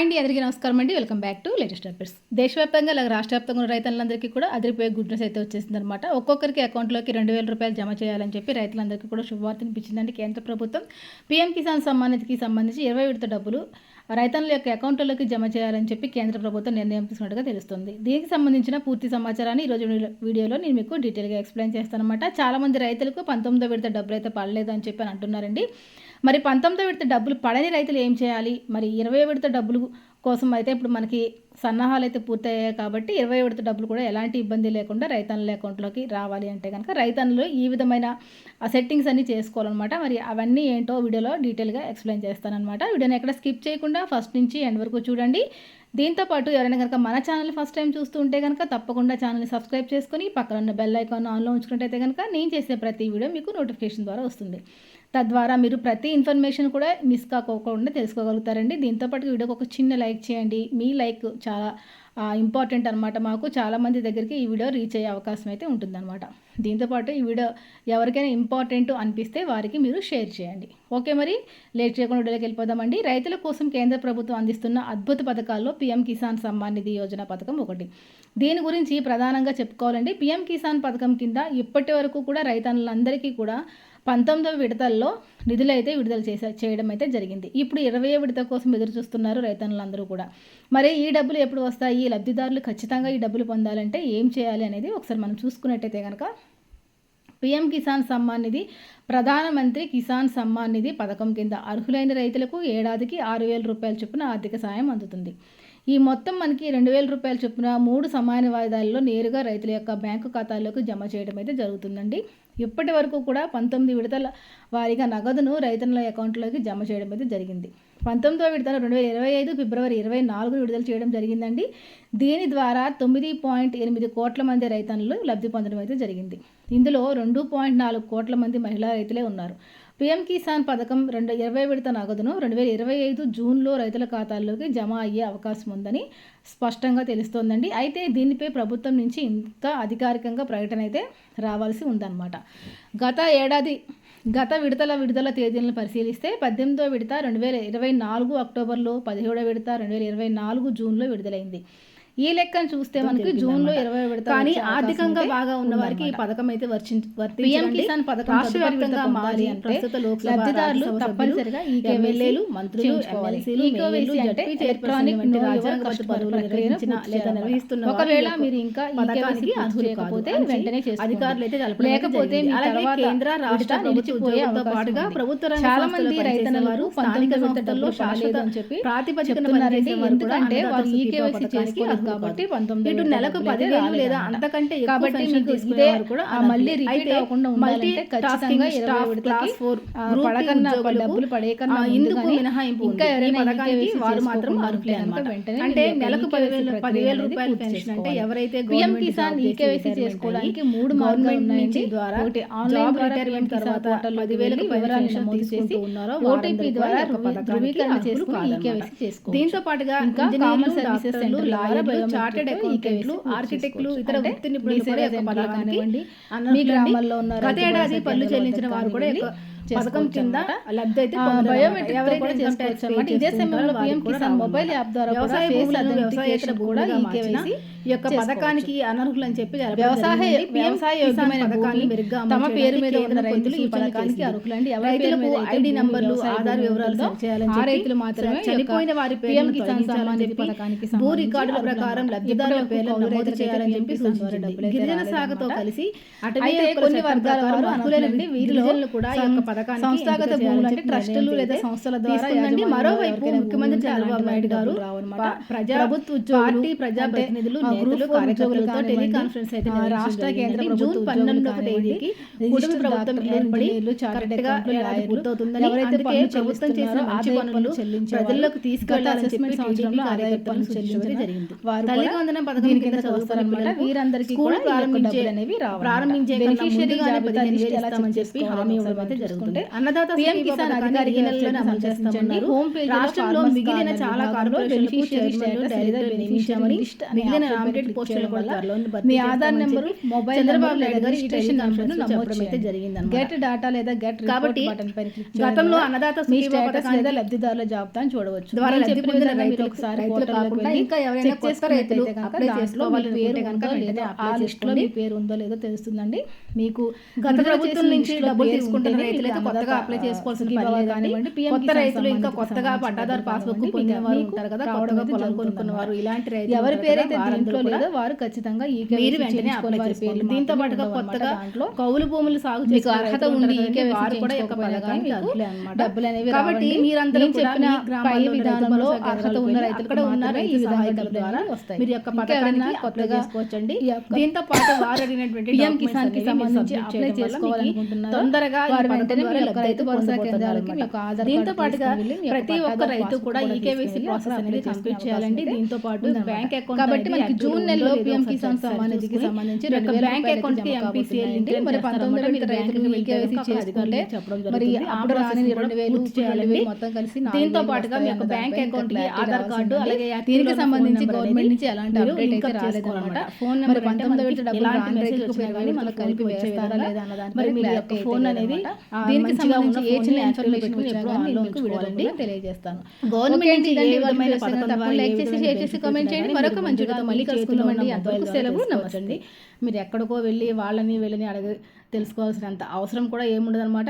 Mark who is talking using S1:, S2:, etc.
S1: Hi అండి అందరికీ నమస్కారం అండి. Welcome back to latest updates. దేశవ్యాప్తంగా అలాగే రాష్ట్ర వ్యాప్తంగా ఉన్న రైతులందరికీ కూడా అదిరిపోయే గుడ్ న్యూస్ అయితే వచ్చేసింది అనమాట ఒక్కొక్కరికి అకౌంట్లోకి రెండు వేల రూపాయలు జమ చేయాలని చెప్పి రైతులందరికీ కూడా శుభవార్త ఇప్పించిందండి కేంద్ర ప్రభుత్వం. పీఎం కిసాన్ సమ్మాన్ సంబంధించి ఇరవై విడత డబ్బులు రైతుల యొక్క అకౌంట్లలోకి జమ చేయాలని చెప్పి కేంద్ర ప్రభుత్వం నిర్ణయం తీసుకున్నట్టుగా తెలుస్తుంది. దీనికి సంబంధించిన పూర్తి సమాచారాన్ని ఈరోజు వీడియోలో నేను మీకు డీటెయిల్గా ఎక్స్ప్లెయిన్ చేస్తానమాట చాలామంది రైతులకు పంతొమ్మిదో విడత డబ్బులు అయితే పడలేదు అని చెప్పి అని అంటున్నారండి. మరి పంతొమ్మిదో విడత డబ్బులు పడని రైతులు ఏం చేయాలి? మరి ఇరవై విడత డబ్బులు కోసం అయితే ఇప్పుడు మనకి సన్నాహాలు అయితే పూర్తయ్యాయి కాబట్టి ఇరవై విడత డబ్బులు కూడా ఎలాంటి ఇబ్బంది లేకుండా రైతన్నుల అకౌంట్లోకి రావాలి అంటే కనుక రైతన్నులు ఈ విధమైన సెట్టింగ్స్ అన్నీ చేసుకోవాలన్నమాట. మరి అవన్నీ ఏంటో వీడియోలో డీటెయిల్గా ఎక్స్ప్లెయిన్ చేస్తానమాట వీడియోని ఎక్కడ స్కిప్ చేయకుండా ఫస్ట్ నుంచి ఎండ్ వరకు చూడండి. దీంతో పాటు ఎవరైనా కనుక మన ఛానల్ ఫస్ట్ టైం చూస్తూ ఉంటే కనుక తప్పకుండా ఛానల్ని సబ్స్క్రైబ్ చేసుకొని పక్కన ఉన్న బెల్ ఐకాన్ ఆన్లో ఉంచుకుంటే కనుక నేను చేసే ప్రతి వీడియో మీకు నోటిఫికేషన్ ద్వారా వస్తుంది. తద్వారా మీరు ప్రతి ఇన్ఫర్మేషన్ కూడా మిస్ కాకోకుండా తెలుసుకోగలుగుతారండి. దీంతో పాటు వీడియోకి ఒక చిన్న లైక్ చేయండి. మీ లైక్ చాలా ఇంపార్టెంట్ అనమాట మాకు చాలామంది దగ్గరికి ఈ వీడియో రీచ్ అయ్యే అవకాశం అయితే ఉంటుందన్నమాట. దీంతోపాటు ఈ వీడియో ఎవరికైనా ఇంపార్టెంట్ అనిపిస్తే వారికి మీరు షేర్ చేయండి. ఓకే మరి లేట్ చేయకుండా వీడియోకి వెళ్ళిపోదామండి. రైతుల కోసం కేంద్ర ప్రభుత్వం అందిస్తున్న అద్భుత పథకాల్లో పీఎం కిసాన్ సమ్మాన్ నిధి యోజన పథకం ఒకటి. దీని గురించి ప్రధానంగా చెప్పుకోవాలండి పీఎం కిసాన్ పథకం కింద ఇప్పటి వరకు కూడా రైతన్నులందరికీ కూడా పంతొమ్మిదవ విడతల్లో నిధులు అయితే విడుదల చేసే చేయడం అయితే జరిగింది. ఇప్పుడు ఇరవై విడత కోసం ఎదురు చూస్తున్నారు రైతన్నులందరూ కూడా. మరి ఈ డబ్బులు ఎప్పుడు వస్తాయి? ఈ లబ్ధిదారులు ఖచ్చితంగా ఈ డబ్బులు పొందాలంటే ఏం చేయాలి అనేది ఒకసారి మనం చూసుకున్నట్టయితే కనుక పీఎం కిసాన్ సమ్మాన్ నిధి ప్రధానమంత్రి కిసాన్ సమ్మాన్ నిధి పథకం కింద అర్హులైన రైతులకు ఏడాదికి ఆరు వేల రూపాయల చొప్పున ఆర్థిక సాయం అందుతుంది. ఈ మొత్తం మనకి రెండు వేల రూపాయల చొప్పున మూడు సమాన వాయిదాల్లో నేరుగా రైతుల యొక్క బ్యాంకు ఖాతాల్లోకి జమ చేయడం అయితే జరుగుతుందండి. ఇప్పటి వరకు కూడా పంతొమ్మిది విడతల వారీగా నగదును రైతుల అకౌంట్లోకి జమ చేయడం అయితే జరిగింది. పంతొమ్మిదవ విడతల రెండు వేల ఇరవై ఐదు ఫిబ్రవరి ఇరవై నాలుగు విడుదల చేయడం జరిగిందండి. దీని ద్వారా తొమ్మిది పాయింట్ ఎనిమిది కోట్ల మంది రైతన్నులు లబ్ధి పొందడం అయితే జరిగింది. ఇందులో రెండు పాయింట్ నాలుగు కోట్ల మంది మహిళా రైతులే ఉన్నారు. పీఎం కిసాన్ పథకం రెండు ఇరవై విడత నగదును రెండు వేల ఇరవై ఐదు జూన్లో రైతుల ఖాతాల్లోకి జమ అయ్యే అవకాశం ఉందని స్పష్టంగా తెలుస్తోందండి. అయితే దీనిపై ప్రభుత్వం నుంచి ఇంకా అధికారికంగా ప్రకటన అయితే రావాల్సి ఉందన్నమాట. గత ఏడాది గత విడతల విడుదల తేదీలను పరిశీలిస్తే పద్దెనిమిదో విడత రెండు వేల ఇరవై నాలుగు అక్టోబర్లో పదిహేడో విడత రెండు వేల ఇరవై నాలుగు జూన్లో విడుదలైంది. ఈ లెక్కను చూస్తే మనకి జూన్లో ఇరవై విడత
S2: కానీ ఆర్థికంగా బాగా ఉన్న వారికి ఈ. పథకం అయితే వర్తించ
S1: పిఎం
S2: వర్తించండి.
S1: కిసాన్ పథకం
S2: రాష్ట్ర వ్యాప్తంగా
S1: అంటే లబ్ధిదారులు తప్పనిసరిగా ఈ
S2: ఎమ్మెల్యేలు మంత్రులు. ఎమ్మెల్సీలు
S1: అంటే ఎలక్ట్రానిక్
S2: లేదా. నిర్వహిస్తున్న
S1: ఒకవేళ మీరు ఇంకా
S2: పథకానికి
S1: వెంటనే.
S2: అధికారులు అయితే
S1: లేకపోతే
S2: కేంద్ర రాష్ట్ర
S1: నిలిచిపోయే
S2: పాటుగా. ప్రభుత్వ
S1: చాలా మంది రైతన్నలు
S2: వారు, స్థానిక
S1: సంస్థల్లో
S2: శాశ్వత
S1: చెప్పి
S2: ప్రాతిపదికన. పనిచేసే వారు కూడా
S1: ఎందుకంటే కాబట్టి
S2: ఇటు నెలకు పదివేలు లేదా. అంతకంటే
S1: కాబట్టి ఇదే మళ్ళీ. రిపీట్ అవ్వకుండా ఉండాలంటే ఖచ్చితంగా
S2: క్లాస్ ఫోర్
S1: పడకన్నా డబ్బులు
S2: ఇందుకు మినహాయింపు
S1: ఇంకా ఎవరైనా
S2: వారు మాత్రం అర్హులే
S1: ఉంటే
S2: అన్నమాట.
S1: వెంటనే
S2: అంటే నెలకు పదివేలు పదివేల రూపాయల పెన్షన్ అంటే ఎవరైతే
S1: పిఎం కిసాన్
S2: జాబ్
S1: ఈ
S2: చేసి
S1: కేవైసీ
S2: రిటైర్మెంట్
S1: చేసుకోవడానికి మూడు
S2: గవర్నమెంట్ నుంచి ద్వారా
S1: ఒకటి ఆన్లైన్
S2: రిటైర్మెంట్ తర్వాత పదివేలకు
S1: నమోదు చేసి
S2: ఉన్నారో
S1: ఓటీపీ ద్వారా ధృవీకరణ చేసుకుని ఈ
S2: కాదన్నమాట.
S1: కేవైసీ చేసుకోవచ్చు
S2: దీంతో పాటుగా
S1: ఇంకా common services centre biometric
S2: chartered అకౌంటెంట్లు, ఆర్కిటెక్టులు. ఇతర వృత్తి నిపుణులు
S1: కానివ్వండి, మీ. గ్రామాల్లో ఉన్న
S2: గత ఏడాది
S1: కేంద్రాల
S2: చెల్లించిన వారు కూడా పథకం కింద లబ్ధి అయితే.
S1: బయోమెట్రిక్
S2: ఇన్కమ్
S1: చేసుకోవచ్చు ఇదే సమయంలో పిఎం కిసాన్. మొబైల్ యాప్ ద్వారా
S2: వ్యవసాయ భూములను
S1: ఐడెంటిఫికేషన్ కూడా ఈ కేవైసీ
S2: ఈ యొక్క పథకానికి అనర్హులు అని చెప్పి
S1: వ్యవసాయ. వ్యవసాయ యోగ్యమైన
S2: పథకాన్ని మెరుగ్గా
S1: తమ పేరు మీద ఉన్న రైతులు ఈ పథకానికి. అర్హులండి పేరు
S2: రైతులకు ఐడి నంబర్లు ఆధార్ వివరాలు చేయాలని
S1: రైతులు మాత్రమే
S2: చనిపోయిన వారి
S1: పిఎం
S2: పేర్లను
S1: కిసాన్ సమ్మాన్ నిధి పథకానికి
S2: భూ రికార్డుల ప్రకారం. లబ్ధిదారుల
S1: కౌలు
S2: నమోదు చేయాలని చెప్పి
S1: అయితే
S2: గిరిజన. శాఖతో కలిసి అటవీ
S1: కొన్ని వర్గాల వారు అనుకులండి వీరిలో
S2: కూడా ఈ యొక్క పథకానికి
S1: సంస్థాగత భూములు అంటే ట్రస్టులు లేదా సంస్థల ద్వారా
S2: మరోవైపు ముఖ్యమంత్రి చంద్రబాబు నాయుడు గారు ప్రజా
S1: ప్రభుత్వ
S2: పార్టీ ప్రజా
S1: అంటే,
S2: ప్రతినిధులు
S1: ఆ,
S2: నేతలు కార్యకర్తలతో టెలికాన్ఫరెన్స్ అయితే
S1: రాష్ట్ర కేంద్ర
S2: జూన్
S1: కానివ్వండి,
S2: తేదీకి కుటుంబ ప్రభుత్వం ఏర్పడి కరెక్ట్గా పూర్తవుతుందని
S1: ఎవరైతే
S2: ప్రభుత్వం చేసిన మంచి పనులు ప్రజల్లోకి
S1: తీసుకెళ్ళాలని
S2: చెప్పి టీడీపీ
S1: ఆదాయ పన్ను
S2: కార్యకర్తలు
S1: చెల్లించడం
S2: సూచించడం జరిగింది
S1: వారు
S2: తల్లి
S1: కూడా
S2: వందనం పథకం కింద. పిల్లలకు
S1: వీరందరికీ కూడా
S2: ప్రారంభించే
S1: అనేవి.
S2: ప్రారంభించే
S1: బెనిఫిషియరీ
S2: పదిహేను వేలు ఇస్తామని చెప్పి హామీ ఇవ్వడం అయితే జరుగుతుంది అన్నదాత సుఖీభవ
S1: కిసాన్ వెబ్సైట్ని
S2: అమలు చేస్తామన్నారు.
S1: హోమ్
S2: రాష్ట్రంలో మిగిలిన చాలా కార్పొరేషన్లకు చైర్మన్లు
S1: బెనిఫిషియరీ
S2: నియమించామని మిగిలిన నామినేటెడ్ పోస్టులు కూడా
S1: మీ Aadhaar number mobile
S2: Chandrababu Naidu garu
S1: registration నెంబర్ను
S2: లో
S1: నమోదు
S2: అయితే. జరిగిందన్నమాట.
S1: గెట్ డాటా లేదా గెట్
S2: కాబట్టి
S1: బటన్ పైన క్లిక్
S2: గతంలో అన్నదాత
S1: మీ స్టేటస్ లేదా లబ్ధిదారుల జాబితాను చూడవచ్చు
S2: ద్వారా లబ్ధి పొందిన
S1: ఒకసారి
S2: కాకుండా ఇంకా ఎవరైనా
S1: చెక్
S2: కొత్త రైతులు అప్లై చేసుకోవాలి
S1: పేరు
S2: కనుక
S1: లేదో ఆ
S2: అప్లై
S1: లిస్ట్లో మీ పేరు ఉందో లేదో తెలుస్తుందండి మీకు
S2: గత ప్రభుత్వం నుంచి డబ్బులు తీసుకుంటున్న రైతులైతే కొత్తగా అప్లై చేసుకోవాల్సిన.
S1: కానివ్వండి,
S2: కొత్త రైతులు ఇంకా కొత్తగా పట్టాదారు పాస్బుక్ పొందిన వారు ఉంటారు కదా కొత్తగా పొలం కొనుక్కున్న వారు. ఇలాంటి రైతులు
S1: ఎవరి పేరైతే
S2: వారందరూ
S1: లేదో
S2: కూడా
S1: వారు ఖచ్చితంగా ఈ
S2: మీరు వెంటనే దీంతో పాటుగా కొత్తగా కౌలు భూములు సాగు చేసుకునే
S1: అర్హత
S2: రైతులు కదండి, వారు కూడా ఈ యొక్క.
S1: డబ్బులు అనేవి
S2: కాబట్టి. మీరందరూ కూడా
S1: చెప్పిన పై విధానంలో అర్హత ఉన్న
S2: వెళ్ళి
S1: రైతులకు
S2: అక్కడ ఉన్న
S1: మాత్రమే
S2: రైతు
S1: ఈ విధంగా
S2: సహాయకుల ద్వారా
S1: వస్తాయి.
S2: మీరు యొక్క అప్లై
S1: కొత్తగా
S2: చేసుకోవచ్చండి
S1: ఈ
S2: దీంతో పాటు వారు అడిగినటువంటి
S1: పిఎం
S2: కిసాన్కి
S1: సంబంధించి అప్లై చేసుకోవాలనుకుంటున్నారా?
S2: తొందరగా ఈ
S1: వారు వెంటనే మీ యొక్క రైతు భరోసా కేంద్రాలకి. మీ యొక్క ఆధార్
S2: దీంతో పాటుగా ప్రతి ఒక్క రైతు కూడా
S1: కూడా
S2: ఈకేవీసీ
S1: తీసుకుని
S2: ప్రాసెస్ అనేది కంప్లీట్ చేయాలండి దీంతో పాటు. బ్యాంక్ అకౌంట్
S1: కాబట్టి మనకి జూన్ నెలలో పిఎం కిసాన్ సమ్మాన్ నిధికి సంబంధించి రెండు వేల
S2: బ్యాంక్
S1: అకౌంట్కి
S2: ఎంపీసీఎల్
S1: మరి
S2: మీరు బ్యాంకుకి
S1: రైతులు
S2: అక్కడ
S1: చేసుకుంటే మరి అప్పుడు రాని రెండు వేలు. వేలు మొత్తం కలిసి
S2: దీంతో
S1: వేలు
S2: పాటుగా మీ యొక్క బ్యాంక్
S1: అకౌంట్కి
S2: ఆధార్ కార్డు. అలాగే
S1: దీనికి సంబంధించి గవర్నమెంట్ నుంచి ఎలాంటి అప్డేట్ అయితే. రాలేదన్నమాట
S2: ఫోన్ నెంబర్
S1: పంతొమ్మిది విడత డబ్బులు రాని రైతులకు
S2: కానీ మనకు కలిపి
S1: వేస్తారా లేదా అన్న దానిపై
S2: మరి మీ యొక్క ఫోన్. అనేది
S1: దీనికి సంబంధించి ఏ చిన్న ఇన్ఫర్మేషన్
S2: పెట్టుకుని
S1: వచ్చినా మీకు వీడియో
S2: ఉంచుకోవాలండి.
S1: రూపంలో తెలియజేస్తాను
S2: గవర్నమెంట్
S1: లైక్ చేసి, షేర్ చేసి, కామెంట్ చేయండి. మరొక మంచి మళ్ళీ
S2: ఉన్న
S1: అంతవరకు సెలవు.
S2: తెలుసుకోవచ్చండి. మీరు ఎక్కడికో వెళ్ళి వాళ్ళని వీళ్ళని అడగ తెలుసుకోవాల్సినంత అవసరం కూడా ఏముండదు అనమాట